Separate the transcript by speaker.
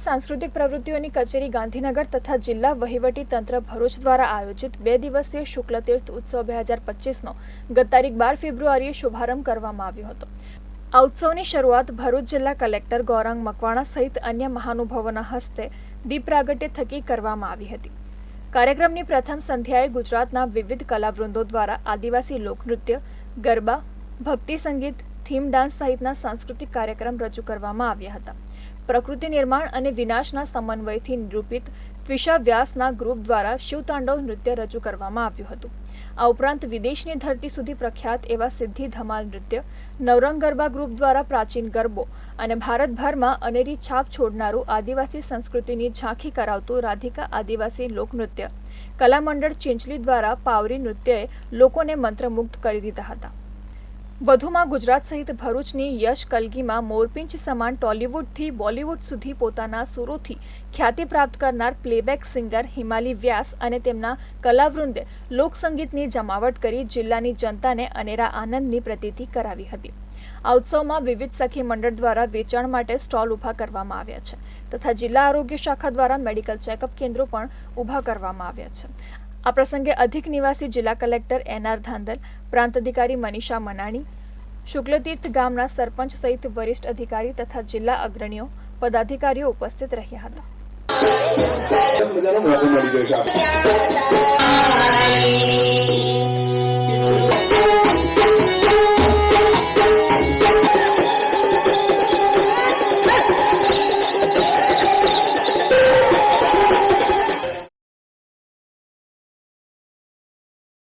Speaker 1: સાંસ્કૃતિક પ્રવૃત્તિઓની કચેરી ગાંધીનગર તથા જિલ્લા વહીવટી તંત્ર ભરૂચ દ્વારા આયોજિત બે દિવસીય શુક્લતીર્થ ઉત્સવ બે હજાર પચીસનો ગત તારીખ બાર ફેબ્રુઆરીએ શુભારંભ કરવામાં આવ્યો હતો. આ ઉત્સવની શરૂઆત ભરૂચ જિલ્લા કલેક્ટર ગૌરાંગ મકવાણા સહિત અન્ય મહાનુભાવોના હસ્તે દીપ પ્રાગટ્ય થકી કરવામાં આવી હતી. કાર્યક્રમની પ્રથમ સંધ્યાએ ગુજરાતના વિવિધ કલાવૃંદો દ્વારા આદિવાસી લોકનૃત્ય, ગરબા, ભક્તિ સંગીત થીમ ડાન્સ સહિતના સાંસ્કૃતિક કાર્યક્રમ રજૂ કરવામાં આવ્યા હતા. પ્રકૃતિ નિર્માણ અને વિનાશના સમન્વયથી નિરૂપિત ત્વિષા વ્યાસના ગ્રુપ દ્વારા શિવતાંડવ નૃત્ય રજૂ કરવામાં આવ્યું હતું. આ ઉપરાંત વિદેશની ધરતી સુધી પ્રખ્યાત એવા સિદ્ધિ ધમાલ નૃત્ય, નવરંગ ગરબા ગ્રુપ દ્વારા પ્રાચીન ગરબો અને ભારતભરમાં અનેરી છાપ છોડનારું આદિવાસી સંસ્કૃતિની ઝાંખી કરાવતું રાધિકા આદિવાસી લોકનૃત્ય, કલામંડળ ચિંચલી દ્વારા પાવરી નૃત્યએ લોકોને મંત્રમુગ્ધ કરી દીધા હતા. વધુમાં ગુજરાત સહિત ભરૂચની યશ કલગીમાં મોરપિંચ સમાન ટોલીવુડથી બોલિવૂડ સુધી પોતાના સુરોથી ખ્યાતિ પ્રાપ્ત કરનાર પ્લેબેક સિંગર હિમાલી વ્યાસ અને તેમના કલાવૃંદે લોકસંગીતની જમાવટ કરી જિલ્લાની જનતાને અનેરા આનંદની પ્રતીતિ કરાવી હતી. આ ઉત્સવમાં વિવિધ સખી મંડળ દ્વારા વેચાણ માટે સ્ટોલ ઊભા કરવામાં આવ્યા છે તથા જિલ્લા આરોગ્ય શાખા દ્વારા મેડિકલ ચેકઅપ કેન્દ્રો પણ ઊભા કરવામાં આવ્યા છે. આ પ્રસંગે અધિક નિવાસી જિલ્લા કલેક્ટર એનઆર ધાંધલ, પ્રાંત અધિકારી મનીષા મનાણી, શુક્લતીર્થ ગામના સરપંચ સહિત વરિષ્ઠ અધિકારી તથા જિલ્લા અગ્રણીઓ, પદાધિકારીઓ ઉપસ્થિત રહ્યા હતા.